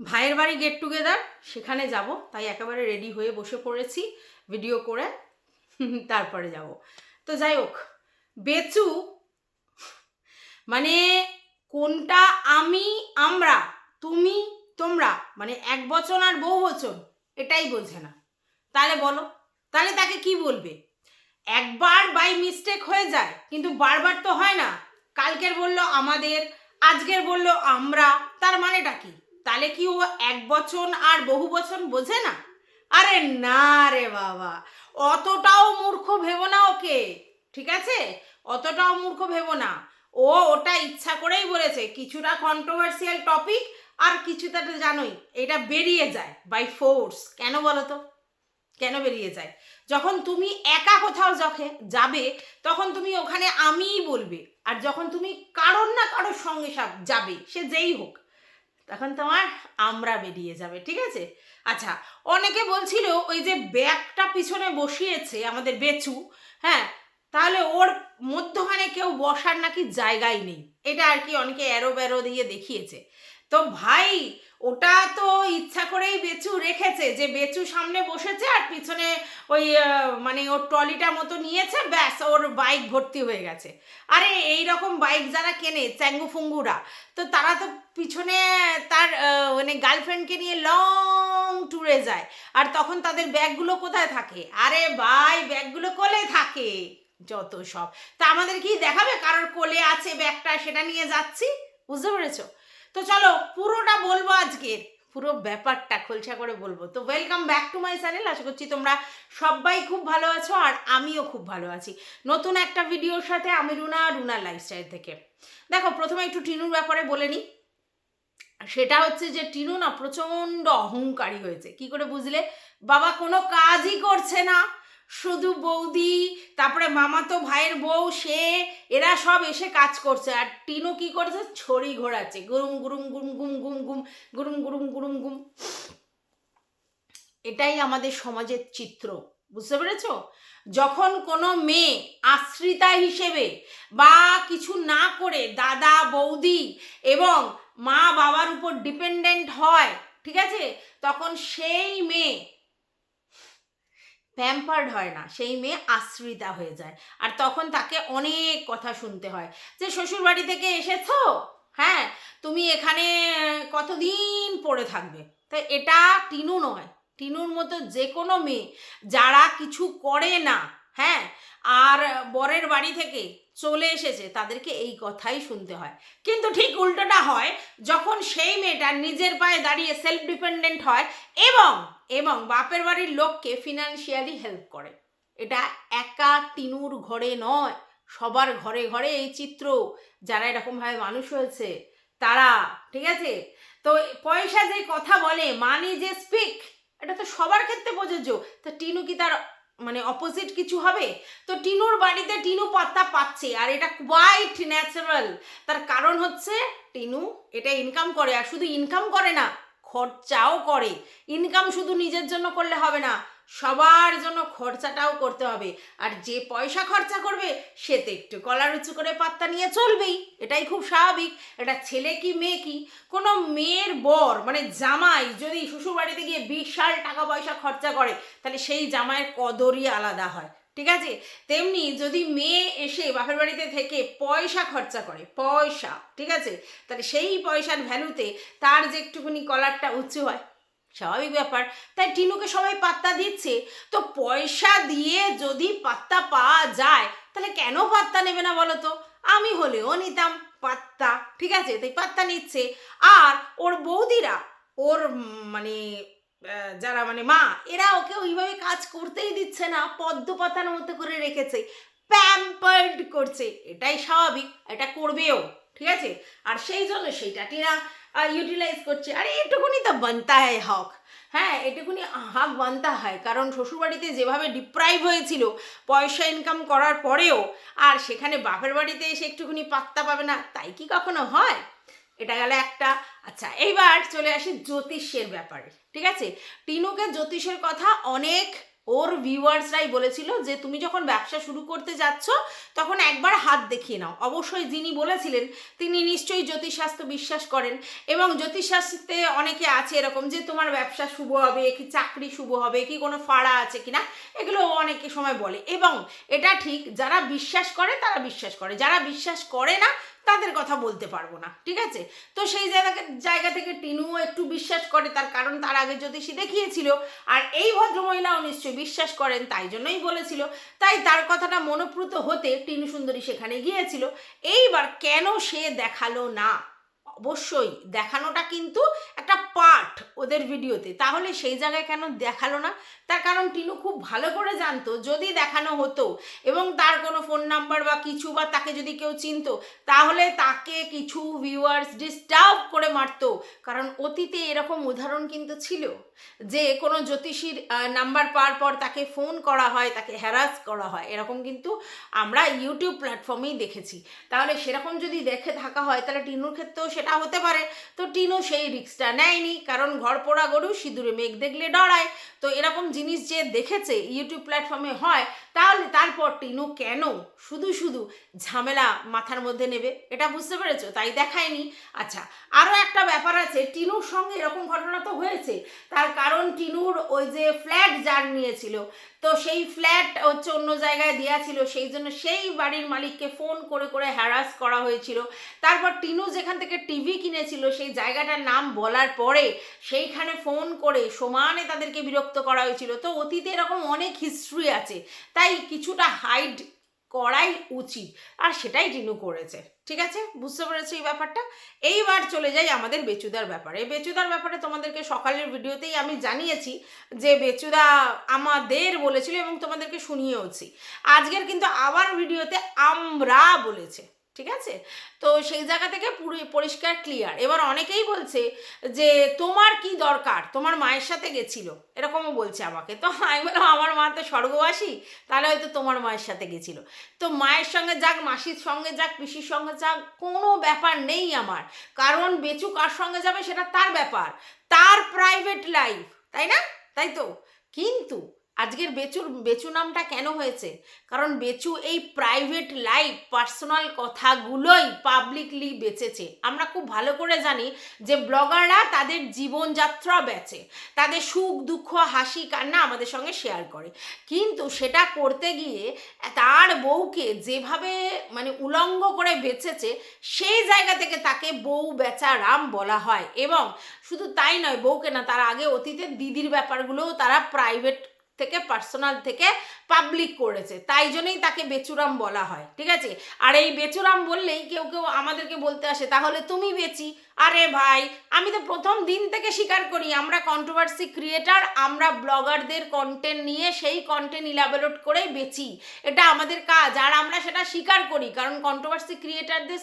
ভাইয়ের বাড়ি get together সেখানে যাব। তাই একেবারে রেডি হয়ে বসে পড়েছি ভিডিও করে, তারপরে যাব। তো যাই হোক, বেচু মানে কোনটা আমি, আমরা, তুমি, তোমরা মানে এক বচন আর বহু বচন, এটাই বোঝে না। তাহলে বলো, তাহলে তাকে কি বলবে? একবার বাই মিস্টেক হয়ে যায়, কিন্তু বারবার তো হয় না। কালকের বলল আমাদের, আজকের বলল আমরা, তার মানেটা কি? তাহলে কি ও এক বচন আর বহু বচন বোঝে না? আরে না রে বাবা, অতটাও মূর্খ ভেবো না ওকে, ঠিক আছে? অতটাও মূর্খ ভেবো না। ও ওটা ইচ্ছা করেই বলেছে, কিছুটা কন্ট্রোভার্সিয়াল টপিক আর কিছুটা তো জানোই, এটা বেরিয়ে যায় বাই ফোর্স কেন বলো তো? কেন বেরিয়ে যায়? যখন তুমি একা কোথাও যখে যাবে, তখন তুমি ওখানে আমিই বলবে, আর যখন তুমি কারোর না কারোর সঙ্গে যাবে, সে যেই হোক। তখন তোমার আমরা বেরিয়ে যাবে, ঠিক আছে? আচ্ছা অনেকে বলছিল ওই যে ব্যাগটা পিছনে বসিয়েছে আমাদের বেচু হ্যাঁ? তাহলে ওর মধ্যখানে কেউ বসার নাকি জায়গাই নেই। এটা আর কি অনেকে অ্যারো ব্যারো দিয়ে দেখিয়েছে। তো ভাই ওটা তো ইচ্ছা করেই বেচু রেখেছে, যে বেচু সামনে বসেছে আর পিছনে ওই মানে ওর ট্রলিটা মতো নিয়েছে, ব্যাস ওর বাইক ভর্তি হয়ে গেছে। আরে এই রকম বাইক যারা কেনে, চ্যাঙ্গু ফুঙ্গুরা, তো তারা তো পিছনে তার মানে গার্লফ্রেন্ডকে নিয়ে লং ট্যুরে যায়, আর তখন তাদের ব্যাগগুলো কোথায় থাকে? আরে ভাই, ব্যাগগুলো কোলে থাকে, যত সব। তা আমাদের কি দেখাবে কারোর কোলে আছে ব্যাগটা, সেটা নিয়ে যাচ্ছি? বুঝতে পেরেছ? তো চলো, পুরোটা বলব আজকের পুরো ব্যাপারটা খোলসা করে বলব। তো welcome back to my channel আশা করছি তোমরা সবাই খুব ভালো আছো আর আমিও খুব ভালো আছি। নতুন একটা ভিডিওর সাথে আমি রুনা রুনা লাইফস্টাইল থেকে। দেখো, প্রথমে একটু টিনুর ব্যাপারে বলে নিই। সেটা হচ্ছে যে টিনু না প্রচণ্ড অহংকারী হয়েছে। কি করে বুঝলে? বাবা কোনো কাজই করছে না। শুধু বৌদি, তারপরে মামাতো ভাইয়ের বউ, সে, এরা সব এসে কাজ করছে। আর টিনু কি করেছে? ছড়ি ঘোরাচ্ছে। গুরুম গুরুম গুম গুম গুম গুম, গুরুম গুরুম গুরুম, গুম। এটাই আমাদের সমাজের চিত্র। বুঝতে পেরেছ? যখন কোনো মেয়ে আশ্রিতা হিসেবে বা কিছু না করে দাদা, বৌদি এবং মা বাবার উপর ডিপেন্ডেন্ট হয়, ঠিক আছে? তখন সেই মেয়ে প্যাম্পার্ড হয় না, সেই মেয়ে আশ্রিতা হয়ে যায়। আর তখন তাকে অনেক কথা শুনতে হয় যে শ্বশুর বাড়ি থেকে এসেছ? হ্যাঁ তুমি এখানে কতদিন পড়ে থাকবে? তাই এটা টিনু নয়। টিনুর মতো যে কোনো মেয়ে যারা কিছু করে না হ্যাঁ আর বরের বাড়ি থেকে চলে এসেছে, তাদেরকে এই কথাই শুনতে হয়। কিন্তু ঠিক উল্টোটা হয়, যখন সেই মেয়েটা নিজের পায়ে দাঁড়িয়ে সেলফ ডিপেন্ডেন্ট হয় এবং এবং বাপের বাড়ির লোককে ফিনান্সিয়ালি হেল্প করে। এটা একা টিনুর ঘরে নয়, সবার ঘরে ঘরে এই চিত্র। যারা এরকমভাবে মানুষ হয়েছে, তারা, ঠিক আছে? তো পয়সা যে কথা বলে মানি যে স্পিক এটা তো সবার ক্ষেত্রে প্রযোজ্য। তা টিনু কি তার মানে অপোজিট কিছু হবে? তো টিনুর বাড়িতে টিনু পাত্তা পাচ্ছে, আর এটা কোয়াইট ন্যাচারাল তার কারণ হচ্ছে, টিনু এটা ইনকাম করে, আর শুধু ইনকাম করে না, খরচাও করে। ইনকাম শুধু নিজের জন্য করলে হবে না। সবার জন্য খরচাটাও করতে হবে। আর যে পয়সা খরচা করবে, সে তো একটু কলার উঁচু করে পাত্তা নিয়ে চলবেই। এটাই খুব স্বাভাবিক। এটা ছেলে কি, মেয়ে কি, কোনো মেয়ের বর মানে জামাই যদি শ্বশুর বাড়িতে গিয়ে বিশাল টাকা পয়সা খরচা করে, তাহলে সেই জামাইয়ের কদরই আলাদা হয়। ঠিক আছে? তেমনি যদি মেয়ে এসে বাপের বাড়িতে থেকে পয়সা খরচা করে, পয়সা, ঠিক আছে? তাহলে সেই পয়সার ভ্যালুতে তার যে একটুখানি কলারটা উঁচু হয় স্বাভাবিক ব্যাপার। তাই টিনুকে সবাই পাত্তা দিচ্ছে। তো পয়সা দিয়ে যদি পাত্তা পাওয়া যায়, তাহলে কেন পাত্তা নেবে না বলো তো? আমি হলেও নিতাম পাত্তা, ঠিক আছে? তাই পাত্তা নিচ্ছে। আর ওর বৌদিরা, ওর মানে যারা মানে মা, এরা ওকে ওইভাবে কাজ করতেই দিচ্ছে না, পদ্ম পাতার মতো করে রেখেছে। প্যাম্পার্ড করছে। এটাই স্বাভাবিক, এটা করবেও, ঠিক আছে? আর সেই জন্য সেইটা টিনা ইউটিলাইজ করছে। আরে, এটুকুনি তো বানতা হয় হক। হ্যাঁ এটুকুনি হাক বানতা হয় কারণ শ্বশুরবাড়িতে যেভাবে ডিপ্রাইভ হয়েছিল, পয়সা ইনকাম করার পরেও, আর সেখানে বাপের বাড়িতে এসে একটুখানি পাত্তা পাবে না, তাই কি কখনো হয়? এটা গেল একটা। আচ্ছা এইবার চলে আসি জ্যোতিষের ব্যাপারে। ঠিক আছে? টিনুকে জ্যোতিষের কথা অনেক ওর ভিউয়ার্সরাই বলেছিল যে, তুমি যখন ব্যবসা শুরু করতে যাচ্ছ, তখন একবার হাত দেখিয়ে নাও। অবশ্যই যিনি বলেছিলেন, তিনি নিশ্চয়ই জ্যোতিষশাস্ত্র বিশ্বাস করেন এবং জ্যোতিষশাস্ত্রে অনেকে আছে এরকম যে, তোমার ব্যবসা শুভ হবে, কি চাকরি শুভ হবে, কি কোনো ফাড়া আছে কিনা? এগুলো অনেকে সময় বলে এবং এটা ঠিক, যারা বিশ্বাস করে, তারা বিশ্বাস করে। যারা বিশ্বাস করে না তাদের কথা বলতে পারব না, ঠিক আছে? তো সেই জায়গা জায়গা থেকে টিনুও একটু বিশ্বাস করে, তার কারণ তার আগে জ্যোতিষী দেখিয়েছিল, আর এই ভদ্রমহিলাও নিশ্চয়ই বিশ্বাস করেন, তাই জন্যই বলেছিল। তাই তার কথাটা মনোপ্রুত হতে টিনু সুন্দরী সেখানে গিয়েছিল। এইবার কেন সে দেখাল না? অবশ্যই দেখানোটা কিন্তু একটা পার্ট ওদের ভিডিওতে তাহলে সেই জায়গায় কেন দেখাল না? তার কারণ টিনু খুব ভালো করে জানতো, যদি দেখানো হতো এবং তার কোনো ফোন নাম্বার বা কিছু বা তাকে যদি কেউ চিনত, তাহলে তাকে কিছু ভিউয়ার্স ডিস্টার্ব করে মারতো। কারণ অতীতে এরকম উদাহরণ কিন্তু ছিল যে, কোনো জ্যোতিষীর নাম্বার পাওয়ার পর তাকে ফোন করা হয়, তাকে হ্যারাস করা হয়। এরকম কিন্তু আমরা ইউটিউব প্ল্যাটফর্মেই দেখেছি। তাহলে সেরকম যদি দেখে থাকা হয়, তাহলে টিনুর ক্ষেত্রেও সেটা হতে পারে। তো টিনও সেই রিক্সটা নেয়নি, কারণ ঘর পোড়া গরু, সিঁদুরে মেঘ দেখলে ডরায়। তো এরকম জিনিস যে দেখেছে, ইউটিউব প্ল্যাটফর্মে হয় তাহলে তারপর টিনু কেন শুধু শুধু ঝামেলা মাথার মধ্যে নেবে? এটা বুঝতে পেরেছ? তাই দেখায়নি। আচ্ছা আরও একটা ব্যাপার আছে। টিনুর সঙ্গে এরকম ঘটনা তো হয়েছে। তার কারণ টিনুর ওই যে ফ্ল্যাট যার নিয়েছিল, তো সেই ফ্ল্যাট হচ্ছে অন্য জায়গায় দেওয়া ছিল। সেই জন্য সেই বাড়ির মালিককে ফোন করে করে হ্যারাস করা হয়েছিল। তারপর টিনু যেখান থেকে টিভি কিনেছিল, সেই জায়গাটার নাম বলার পরে সেইখানে ফোন করে সমানে তাদেরকে বিরক্ত করা হয়েছিল। তো অতীতে এরকম অনেক হিস্ট্রি আছে। তাই কিছুটা হাইড করাই উচিত। আর সেটাই রিনু করেছে, ঠিক আছে? বুঝতে পেরেছ এই ব্যাপারটা? এইবার চলে যাই আমাদের বেচুদার ব্যাপারে। বেচুদার ব্যাপারে তোমাদেরকে সকালের ভিডিওতেই আমি জানিয়েছি যে বেচুদা আমাদের বলেছিল এবং তোমাদেরকে শুনিয়েওছি। আজকের কিন্তু আবার ভিডিওতে আমরা বলেছে। ঠিক আছে? তো সেই জায়গা থেকে পুরো পরিষ্কার ক্লিয়ার এবার অনেকেই বলছে যে, তোমার কি দরকার? তোমার মায়ের সাথে গেছিল? এরকমও বলছে আমাকে। তো আমি বললাম, আমার মা তো স্বর্গবাসী, তাহলে হয়তো তোমার মায়ের সাথে গেছিল। তো মায়ের সঙ্গে যাক, মাসির সঙ্গে যাক, পিসির সঙ্গে যাক, কোনো ব্যাপার নেই আমার। কারণ বেচু কার সঙ্গে যাবে সেটা তার ব্যাপার। তার প্রাইভেট লাইফ তাই না? তাই তো? কিন্তু আজকের বেচুর, বেচু নামটা কেন হয়েছে? কারণ বেচু এই প্রাইভেট লাইফ পার্সোনাল কথাগুলোই পাবলিকলি বেচেছে। আমরা খুব ভালো করে জানি যে ব্লগাররা তাদের জীবনযাত্রা বেচে, তাদের সুখ, দুঃখ, হাসি, কান্না আমাদের সঙ্গে শেয়ার করে। কিন্তু সেটা করতে গিয়ে তার বউকে যেভাবে মানে উলঙ্গ করে বেচেছে, সেই জায়গা থেকে তাকে বউ বেচা রাম বলা হয়। এবং শুধু তাই নয়, বউকে না, তার আগে অতীতের দিদির ব্যাপারগুলোও তারা প্রাইভেট থেকে পার্সোনাল থেকে পাবলিক করেছে। তাই জন্যই তাকে বেচুরাম বলা হয়, ঠিক আছে? আর এই বেচুরাম বললেই কেউ কেউ আমাদেরকে বলতে আসে, তাহলে তুমি বেচি। আরে ভাই, আমি তো প্রথম দিন থেকে স্বীকার করি, আমরা কন্ট্রোভার্সি ক্রিয়েটার আমরা ব্লগারদের কন্টেন্ট নিয়ে সেই কন্টেন্ট ইলাবোরেট করে বেচি। এটা আমাদের কাজ, আর আমরা সেটা স্বীকার করি, কারণ কন্ট্রোভার্সি ক্রিয়েটারদের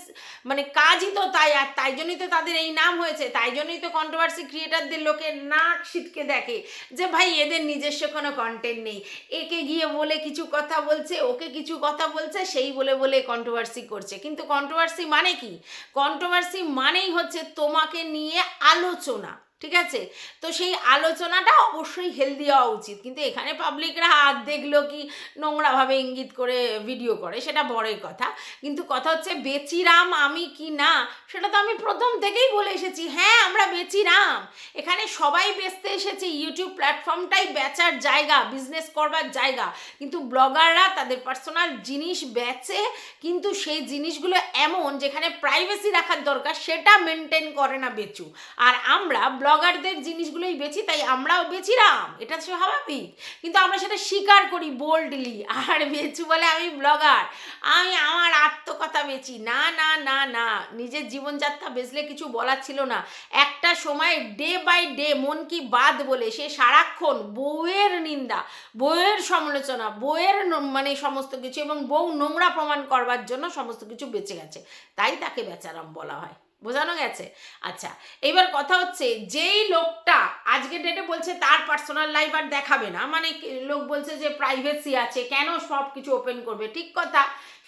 মানে কাজই তো তাই, আর তাই জন্যই তো তাদের এই নাম হয়েছে, তাই জন্যই তো কন্ট্রোভার্সি ক্রিয়েটারদের লোকে নাক শীতকে দেখে যে ভাই, এদের নিজস্ব কোনো কন্টেন্ট নেই। একে গিয়ে বলে কিছু কথা বলছে, ওকে কিছু কথা বলছে, সেই বলে বলে কন্ট্রোভার্সি করছে। কিন্তু কন্ট্রোভার্সি মানে কি? কন্ট্রোভার্সি মানেই হচ্ছে তোমাকে নিয়ে আলোচনা। ঠিক আছে? তো সেই আলোচনাটা অবশ্যই হেলদি হওয়া উচিত। কিন্তু এখানে পাবলিকরা হাত দেখল কি নোংরাভাবে ইঙ্গিত করে ভিডিও করে, সেটা বড়ই কথা। কিন্তু কথা হচ্ছে, বেচিরাম আমি কি না? সেটা তো আমি প্রথম থেকেই বলে এসেছি। হ্যাঁ আমরা বেচিরাম। এখানে সবাই বেচতে এসেছি। ইউটিউব প্ল্যাটফর্মটাই বেচার জায়গা বিজনেস করবার জায়গা। কিন্তু ব্লগাররা তাদের পার্সোনাল জিনিস বেচে, কিন্তু সেই জিনিসগুলো এমন যেখানে প্রাইভেসি রাখার দরকার, সেটা মেনটেন করে না বেচু। আর আমরা ব্লগারদের জিনিসগুলোই বেচি, তাই আমরাও বেচিরাম। এটা স্বাভাবিক। কিন্তু আমরা সেটা স্বীকার করি বোল্ডলি আর বেচু বলে আমি ব্লগার। আমি আমার আত্মকথা বেচি। না না না না। নিজের জীবনযাত্রা বেচলে কিছু বলার ছিল না। একটা সময় ডে বাই ডে মন কি বাদ বলে সে সারাক্ষণ বউয়ের নিন্দা, বউয়ের সমালোচনা, বউয়ের মানে সমস্ত কিছু এবং বউ নোংরা প্রমাণ করবার জন্য সমস্ত কিছু বেঁচে গেছে। তাই তাকে বেচারাম বলা হয়। বোঝানো গেছে? আচ্ছা এবার কথা হচ্ছে যেই লোকটা আজকের ডেটে বলছে তার পার্সোনাল লাইফ আর দেখাবে না মানে লোক বলছে যে প্রাইভেসি আছে, কেন সব কিছু ওপেন করবে? ঠিক কথা,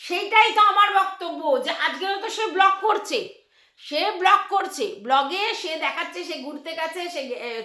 সেইটাই তো আমার বক্তব্য যে আজকেও তো সে ব্লক করছে। সে ব্লগ করছে। ব্লগে সে দেখাচ্ছে, সে ঘুরতে গেছে, সে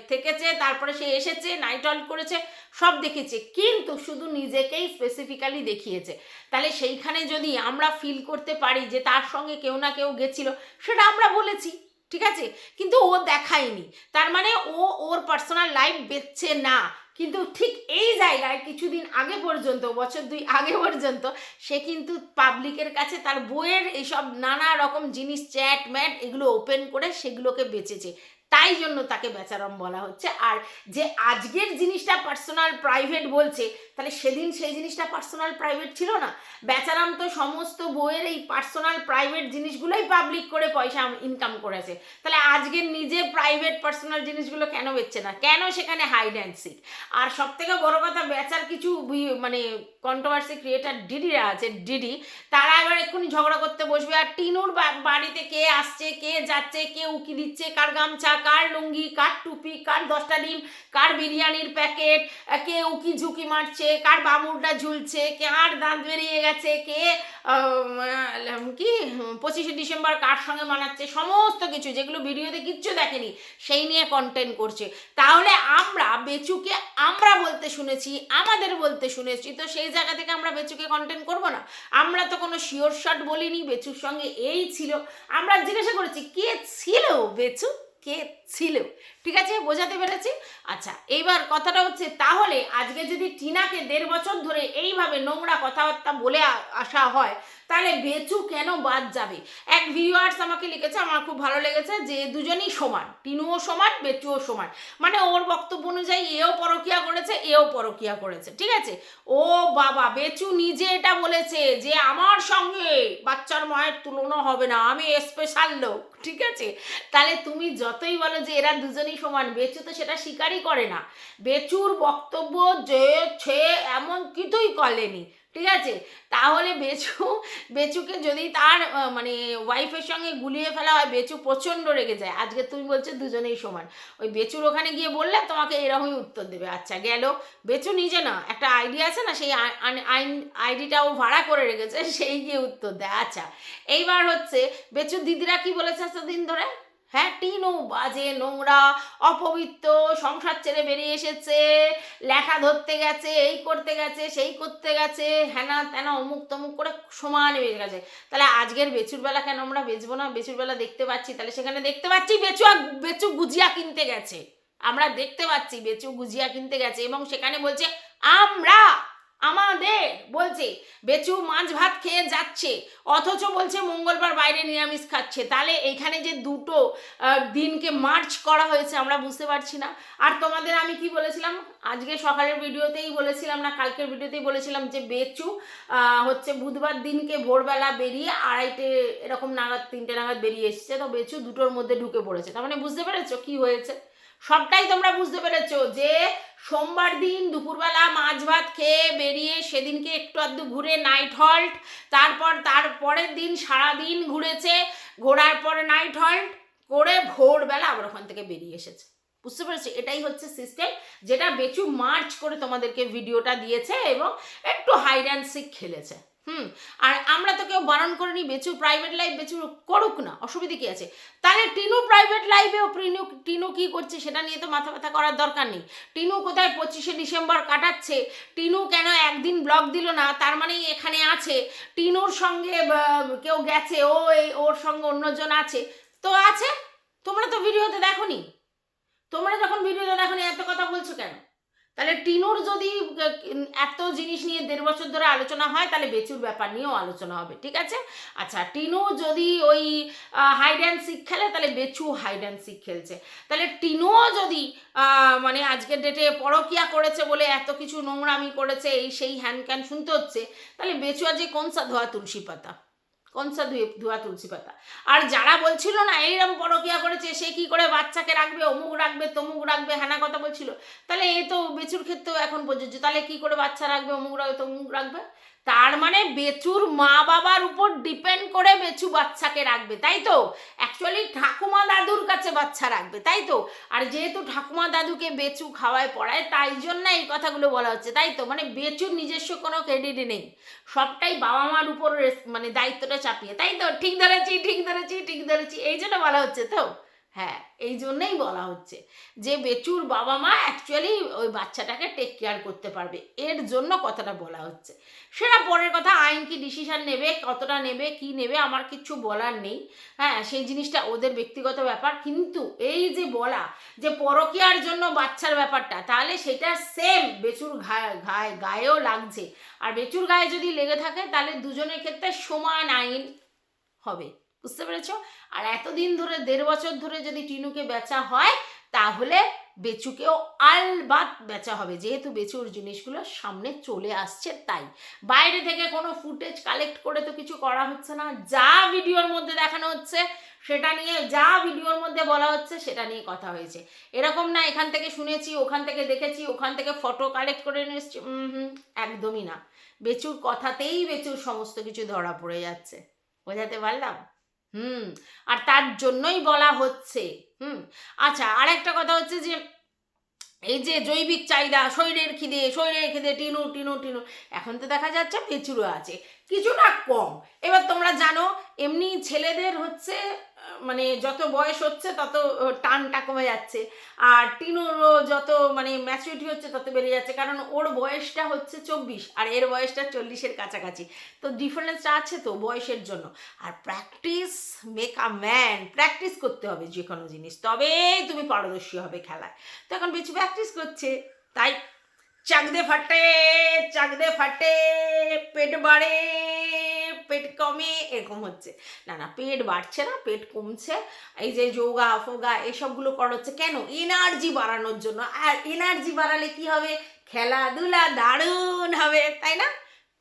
থেকেছে, তারপরে সে এসেছে নাইট অল করেছে, সব দেখেছে। কিন্তু শুধু নিজেকেই স্পেসিফিক্যালি দেখিয়েছে। তাহলে সেইখানে যদি আমরা ফিল করতে পারি যে তার সঙ্গে কেউ না কেউ গেছিল, সেটা আমরা বলেছি, ঠিক আছে? কিন্তু ও দেখায়নি। তার মানে ও ওর পার্সোনাল লাইফ বেচছে না। কিন্তু ঠিক এই জায়গায় কিছুদিন আগে পর্যন্ত, বছর দুই আগে পর্যন্ত, সে কিন্তু পাবলিকের কাছে তার বইয়ের এইসব নানা রকম জিনিস চ্যাট ম্যাট এগুলো ওপেন করে সেগুলোকে বেচেছে। তাই জন্য তাকে বেচারম বলা হচ্ছে। আর যে আজকের জিনিসটা পার্সোনাল প্রাইভেট বলছে, তাহলে সেদিন সেই জিনিসটা পার্সোনাল প্রাইভেট ছিল না? বেচারাম তো সমস্ত বইয়ের এই পার্সোনাল প্রাইভেট জিনিসগুলোই পাবলিক করে পয়সা ইনকাম করেছে। তাহলে আজকের নিজে প্রাইভেট পার্সোনাল জিনিসগুলো কেন বেচছে না? কেন সেখানে হাইড অ্যান্ড সিক আর সব থেকে বড় কথা, বেচার কিছু মানে কন্ট্রোভার্সি ক্রিয়েটার ডিডিরা আছে ডিডি তারা এবার এক্ষুনি ঝগড়া করতে বসবে। আর টিনুর বাড়িতে কে আসছে, কে যাচ্ছে, কে উকি দিচ্ছে, কার গামছা কার লুঙ্গি, কার টুপি, কার দশটা ডিম, কার বিরিয়ানির প্যাকেট কে উকি ঝুঁকি মারছে, কার বামুরটা ঝুলছে কার দাঁত বেরিয়ে গেছে, কে কি, পঁচিশে ডিসেম্বর কার সঙ্গে মানাচ্ছে, সমস্ত কিছু, যেগুলো ভিডিওতে কিচ্ছু দেখেনি, সেই নিয়ে কন্টেন্ট করছে। তাহলে আমরা বেচুকে আমরা বলতে শুনেছি, আমাদের বলতে শুনেছি, তো সেই জায়গা থেকে আমরা বেচুকে কন্টেন্ট করব না? আমরা তো কোনো শিওর শট বলিনি, বেচুর সঙ্গে এই ছিল। আমরা জিজ্ঞাসা করেছি, কে ছিল বেচু? কে ছিল? ঠিক আছে? বোঝাতে পেরেছি? আচ্ছা এইবার কথাটা হচ্ছে তাহলে আজকে যদি টিনাকে দেড় বছর ধরে এইভাবে নোংরা কথাবার্তা বলে আসা হয়, তাহলে বেচু কেন বাদ যাবে? এক ভিউয়ার্স আমাকে লিখেছে, আমার খুব ভালো লেগেছে যে দুজনই সমান, টিনুও সমান, বেচুও সমান। মানে ওর বক্তব্য অনুযায়ী এও পরকিয়া করেছে, এও পরকিয়া করেছে, ঠিক আছে? ও বাবা, বেচু নিজে এটা বলেছে যে আমার সঙ্গে বাচ্চার মায়ের তুলনা হবে না, আমি স্পেশাল লোক। ঠিক আছে? তাহলে তুমি যতই বলো যে এরা দুজনেই সমান, বেচু তো সেটা স্বীকারই করে না। বেচুর বক্তব্য যে ছে এমন কিছুই করেনি। ঠিক আছে? তাহলে বেচু, বেচুকে যদি তার মানে ওয়াইফের সঙ্গে গুলিয়ে ফেলা হয়, বেচু প্রচণ্ড রেগে যায়। আজকে তুমি বলছো দুজনেই সমান। ওই বেচুর ওখানে গিয়ে বললে তোমাকে এরকমই উত্তর দেবে। আচ্ছা গেল। বেচু নিজে না, একটা আইডিয়া আছে না, সেই আই- আইন- আইন, আইডিটাও ভাড়া করে রেখেছে, সেই গিয়ে উত্তর দেয়। আচ্ছা এইবার হচ্ছে, বেচু দিদিরা কি বলেছে এতদিন ধরে? হ্যাঁ টিনু বাজে নোংরা, অপবিত্র, সংসার ছেড়ে বেরিয়ে এসেছে। লেখা ধরতে গেছে, এই করতে গেছে, সেই করতে গেছে। হ্যানা ত্যানা অমুক তমুক করে সমানে বেজে গেছে। তাহলে আজকের বেচুরবেলা কেন আমরা বেচবো না? বেচুরবেলা দেখতে পাচ্ছি। তাহলে সেখানে দেখতে পাচ্ছি বেচু বেচু গুজিয়া কিনতে গেছে। আমরা দেখতে পাচ্ছি বেচু গুজিয়া কিনতে গেছে এবং সেখানে বলছে, আমরা আমাদের বলছে, বেচু মাছ ভাত খেয়ে যাচ্ছে, অথচ বলছে মঙ্গলবার বাইরে নিরামিষ খাচ্ছে। তাহলে এখানে যে দুটো দিনকে মার্চ করা হয়েছে আমরা বুঝতে পারছি না। আর তোমাদের আমি কি বলেছিলাম? আজকে সকালের ভিডিওতেই বলেছিলাম না, কালকের ভিডিওতেই বলেছিলাম যে বেচু হচ্ছে বুধবার দিনকে ভোরবেলা বেরিয়ে আড়াইটে এরকম নাগাদ, তিনটে নাগাদ বেরিয়ে এসছে। তো বেচু দুটোর মধ্যে ঢুকে পড়েছে। তার মানে বুঝতে পেরেছ কি হয়েছে? সবটাই তোমরা বুঝতে পেরেছ যে সোমবার দিন দুপুরবেলা মাছ ভাত খেয়ে বেরিয়ে সেদিনকে একটু আধটু ঘুরে নাইট হল্ট তারপর তার পরের দিন সারাদিন ঘুরেছে, ঘোরার পরে নাইট হল্ট করে ভোরবেলা আবার ওখান থেকে বেরিয়ে এসেছে। বুঝতে পেরেছি? এটাই হচ্ছে সিস্টেম যেটা বেচু মার্চ করে তোমাদেরকে ভিডিওটা দিয়েছে এবং একটু হাইড অ্যান্ড সিক খেলেছে। হুম, আর আমরা তো কেউ বারণ করিনি, বেচু প্রাইভেট লাইফ বেচু করুক না, অসুবিধে কি আছে? তাহলে টিনু প্রাইভেট লাইফেও টিনু টিনু কি করছে সেটা নিয়ে তো মাথা ব্যথা করার দরকার নেই। টিনু কোথায় পঁচিশে ডিসেম্বর কাটাচ্ছে? টিনু কেন একদিন ব্লগ দিল না? তার মানেই এখানে আছে। টিনুর সঙ্গে কেউ গেছে, ও ওর সঙ্গে অন্যজন আছে। তো আছে? তোমরা তো ভিডিওতে দেখোনি? তোমরা যখন ভিডিওতে দেখোনি, এত কথা বলছো কেন? তাহলে টিনুর যদি এত জিনিস নিয়ে দেড় বছর ধরে আলোচনা হয়, তাহলে বেচুর ব্যাপার নিয়েও আলোচনা হবে, ঠিক আছে? আচ্ছা টিনু যদি ওই হাইড অ্যান্ড সিক খেলে, তাহলে বেচু হাইড অ্যান্ড সিক খেলছে। তাহলে টিনুও যদি মানে আজকের ডেটে পরকিয়া করেছে বলে এত কিছু নোংরামি করেছে, এই সেই হ্যান ক্যান শুনতে হচ্ছে, তাহলে বেচু আজকে কোন সা ধোয়া তুলসী পাতা। কোন সা ধুয়ে, ধোয়া তুলসী পাতা। আর যারা বলছিল না এইরকম পরকিয়া করেছে, সে কি করে বাচ্চাকে রাখবে, অমুক রাখবে, তমুক রাখবে? হ্যানা কথা বলছিল। তাহলে এ তো বেচুর ক্ষেত্রেও এখন প্রযোজ্য। তাহলে কি করে বাচ্চা রাখবে, অমুক রাখবে, তমুক রাখবে? তার মানে বেচুর মা বাবার উপর ডিপেন্ড করে বেচু বাচ্চাকে রাখবে, তাই তো? অ্যাকচুয়ালি ঠাকুমা দাদুর কাছে বাচ্চা রাখবে, তাই তো? আর যেহেতু ঠাকুমা দাদুকে বেচু খাওয়ায়, পড়ায়, তাই জন্য এই কথাগুলো বলা হচ্ছে, তাই তো? মানে বেচুর নিজস্ব কোনো ক্রেডিট নেই। সবটাই বাবা মার উপর মানে দায়িত্বটা চাপিয়ে, তাই তো? ঠিক ধরেছি ঠিক ধরেছি ঠিক ধরেছি, এই জন্য বলা হচ্ছে তো? হ্যাঁ এই জন্যেই বলা হচ্ছে যে বেচুর বাবা মা অ্যাকচুয়ালি ওই বাচ্চাটাকে টেক কেয়ার করতে পারবে। এর জন্য কথাটা বলা হচ্ছে। সেটা পরের কথা, আইন কি ডিসিশন নেবে, কতটা নেবে, কি নেবে, আমার কিচ্ছু বলার নেই। হ্যাঁ সেই জিনিসটা ওদের ব্যক্তিগত ব্যাপার। কিন্তু এই যে বলা যে পরকীয়ার জন্য বাচ্চার ব্যাপারটা, তাহলে সেটা সেম বেচুর ঘায়ে ঘায়ে, গায়েও লাগছে। আর বেচুর গায়ে যদি লেগে থাকে, তাহলে দুজনের ক্ষেত্রে সমান আইন হবে। বুঝতে পেরেছ? আর এতদিন ধরে, দেড় বছর ধরে যদি টিনুকে বেচা হয়, তাহলে বেচুকেও আলবাত বেচা হবে। যেহেতু বেচুর জিনিসগুলো সামনে চলে আসছে তাই। বাইরে থেকে কোনো ফুটেজ কালেক্ট করে তো কিছু করা হচ্ছে না। যা ভিডিওর মধ্যে দেখানো হচ্ছে, সেটা নিয়ে যা ভিডিওর মধ্যে বলা হচ্ছে, সেটা নিয়ে কথা হয়েছে। এরকম না, এখান থেকে শুনেছি, ওখান থেকে দেখেছি, ওখান থেকে ফটো কালেক্ট করে নিয়ে এসছি। একদমই না। বেচুর কথাতেই বেচুর সমস্ত কিছু ধরা পড়ে যাচ্ছে। বোঝাতে পারলাম? হুম, আর তার জন্যই বলা হচ্ছে, হুম। আচ্ছা আর একটা কথা হচ্ছে যে, এই যে জৈবিক চাহিদা, শরীরের খিদে শরীরের খিদে, টিনু টিনু টিনু, এখন তো দেখা যাচ্ছে প্রচুরও আছে কিছুটা কম। এবার তোমরা জানো, এমনি ছেলেদের হচ্ছে মানে যত বয়স হচ্ছে তত টানটা কমে যাচ্ছে। আর টিনুরও যত মানে ম্যাচুরিটি হচ্ছে তত বেড়ে যাচ্ছে। কারণ ওর বয়সটা হচ্ছে চব্বিশ, আর এর বয়সটা চল্লিশের কাছাকাছি। তো ডিফারেন্সটা আছে তো বয়সের জন্য। আর practice make a man practice করতে হবে যে কোনো জিনিস। তবেই তুমি পারদর্শী হবে খেলায়। তো এখন বেশি প্র্যাকটিস করছে, তাই চাকদে ফাটে চাকদে ফাটে, পেট বাড়ে। পেট কমে, এরকম হচ্ছে। না না, পেট বাড়ছে না, পেট কমছে। এই যে যোগা, ফোগা, এসবগুলো করা হচ্ছে। কেন? এনার্জি বাড়ানোর জন্য। আর এনার্জি বাড়ালে কি হবে? খেলাধুলা দারুণ হবে, তাই না?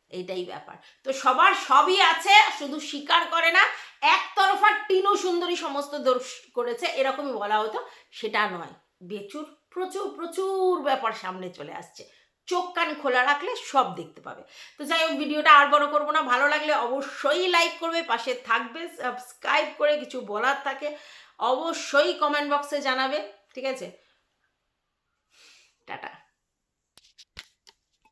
এইটাই ব্যাপার। তো সবার সবই আছে, শুধু স্বীকার করে না, একতরফা টিনু সুন্দরী সমস্ত দোষ করেছে, এরকমই বলা হতো। সেটা নয়, বেচুর, প্রচুর প্রচুর ব্যাপার সামনে চলে আসছে। চোখ কান খোলা রাখলে সব দেখতে পাবে। তো যাই হোক, ভিডিওটা আর বড় করব না। ভালো লাগলে অবশ্যই লাইক করবে, পাশে থাকবে সাবস্ক্রাইব করে কিছু বলার থাকে, অবশ্যই কমেন্ট বক্সে জানাবে, ঠিক আছে? টাটা।